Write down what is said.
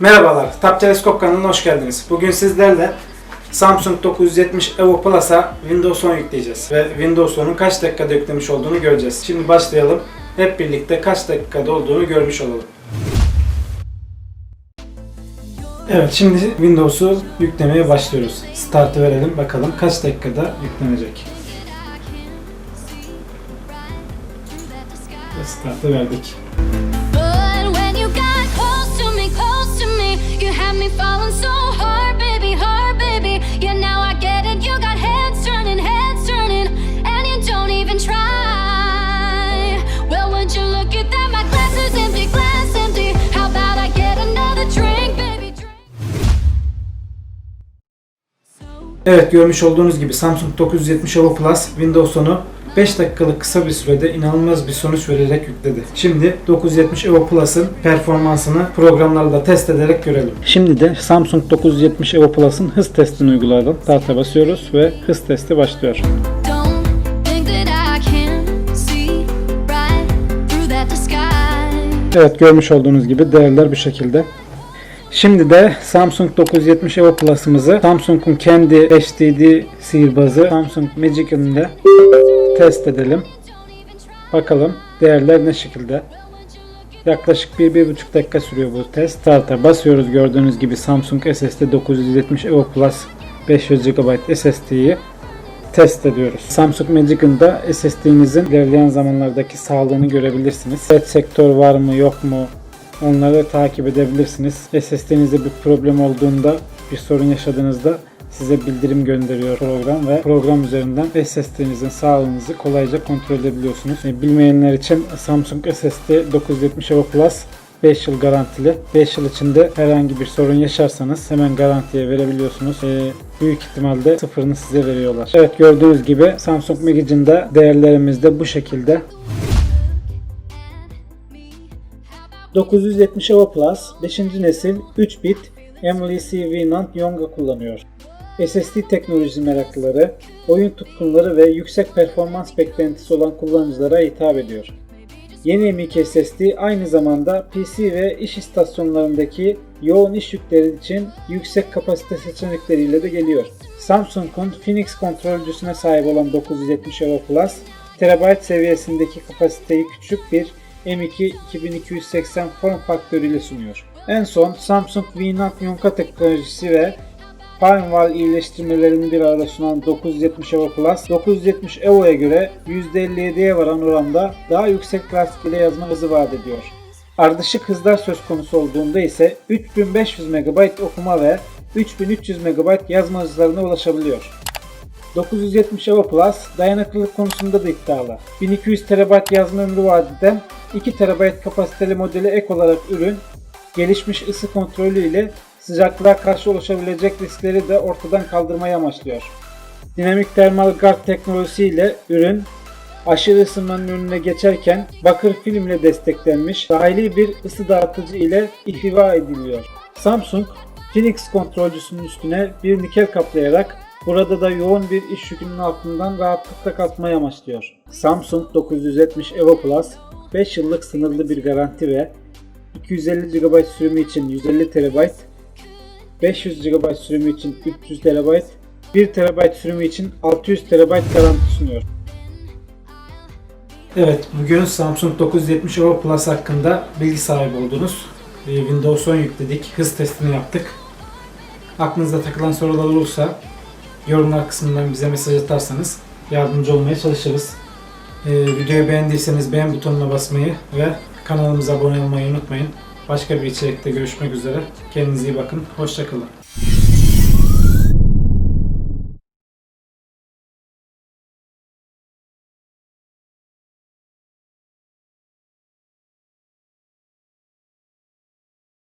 Merhabalar, Tap Teleskop kanalına hoş geldiniz. Bugün sizlerle Samsung 970 Evo Plus'a Windows 10 yükleyeceğiz. Ve Windows 10'un kaç dakikada yüklemiş olduğunu göreceğiz. Şimdi başlayalım. Hep birlikte kaç dakikada olduğunu görmüş olalım. Evet, şimdi Windows'u yüklemeye başlıyoruz. Start'ı verelim bakalım kaç dakikada yüklenecek. Start'ı verdik. Me falling so hard, baby, hard, baby. Yeah, now I get it. You got heads turning, heads turning, and you don't even try. Well, would you look at that? My glass is empty, glass empty. How about I get another drink, baby, drink? Evet görmüş olduğunuz gibi Samsung 970 Evo Plus Windows 10'u 5 dakikalık kısa bir sürede inanılmaz bir sonuç vererek yükledi. Şimdi 970 Evo Plus'ın performansını programlarla test ederek görelim. Şimdi de Samsung 970 Evo Plus'ın hız testini uygulayalım. Start'a basıyoruz ve hız testi başlıyor. Evet görmüş olduğunuz gibi değerler bu şekilde. Şimdi de Samsung 970 Evo Plus'ımızı Samsung'un kendi HDD sihirbazı Samsung Magic'in ile test edelim. Bakalım değerler ne şekilde. Yaklaşık 1-1,5 dakika sürüyor bu test. Start'a basıyoruz gördüğünüz gibi Samsung SSD 970 Evo Plus 500 GB SSD'yi test ediyoruz. Samsung Magic'in da SSD'nizin ilerleyen zamanlardaki sağlığını görebilirsiniz. Red sektör var mı yok mu onları takip edebilirsiniz. SSD'nizde bir problem olduğunda bir sorun yaşadığınızda size bildirim gönderiyor program ve program üzerinden SSD'nizin sağlığınızı kolayca kontrol edebiliyorsunuz. E, Bilmeyenler için Samsung SSD 970 Evo Plus 5 yıl garantili. 5 yıl içinde herhangi bir sorun yaşarsanız hemen garantiye verebiliyorsunuz. Ee, büyük ihtimalle sıfırını size veriyorlar. Evet gördüğünüz gibi Samsung Magic'in de değerlerimiz de bu şekilde. 970 Evo Plus 5. nesil 3 bit MLC VNAND Yonga kullanıyor. SSD teknolojisi meraklıları, oyun tutkunları ve yüksek performans beklentisi olan kullanıcılara hitap ediyor. Yeni M.2 SSD aynı zamanda PC ve iş istasyonlarındaki yoğun iş yükleri için yüksek kapasite seçenekleriyle de geliyor. Samsung'un Phoenix kontrolcüsüne sahip olan 970 Evo Plus, terabayt seviyesindeki kapasiteyi küçük bir M2 2280 form faktörüyle sunuyor. En son Samsung VNAND Yonka teknolojisi ve Firewall iyileştirmelerini bir arada sunan 970 Evo Plus, 970 Evo'ya göre %57'ye varan oranda daha yüksek rastgele yazma hızı vaat ediyor. Ardışık hızlar söz konusu olduğunda ise 3500 MB okuma ve 3300 MB yazma hızlarına ulaşabiliyor. 970 Evo Plus dayanıklılık konusunda da iddialı. 1200 TB yazma ömrü vaat eden 2 TB kapasiteli modeli ek olarak ürün, gelişmiş ısı kontrolü ile sıcaklığa karşı oluşabilecek riskleri de ortadan kaldırmayı amaçlıyor. Dinamik termal guard teknolojisiyle ürün aşırı ısınmanın önüne geçerken bakır film ile desteklenmiş dahili bir ısı dağıtıcı ile ihtiva ediliyor. Samsung Phoenix kontrolcüsünün üstüne bir nikel kaplayarak burada da yoğun bir iş yükünün altından rahatlıkla kalkmayı amaçlıyor. Samsung 970 Evo Plus 5 yıllık sınırlı bir garanti ve 250 GB sürümü için 150 TB 500 GB sürümü için 300 TB, 1 TB sürümü için 600 TB garanti sunuyor. Evet, bugün Samsung 970 Evo Plus hakkında bilgi sahibi oldunuz. Ee, Windows 10 yükledik, hız testini yaptık. Aklınızda takılan sorular olursa yorumlar kısmından bize mesaj atarsanız yardımcı olmaya çalışırız. Ee, videoyu beğendiyseniz beğen butonuna basmayı ve kanalımıza abone olmayı unutmayın. Başka bir içerikte görüşmek üzere. Kendinize iyi bakın. Hoşçakalın.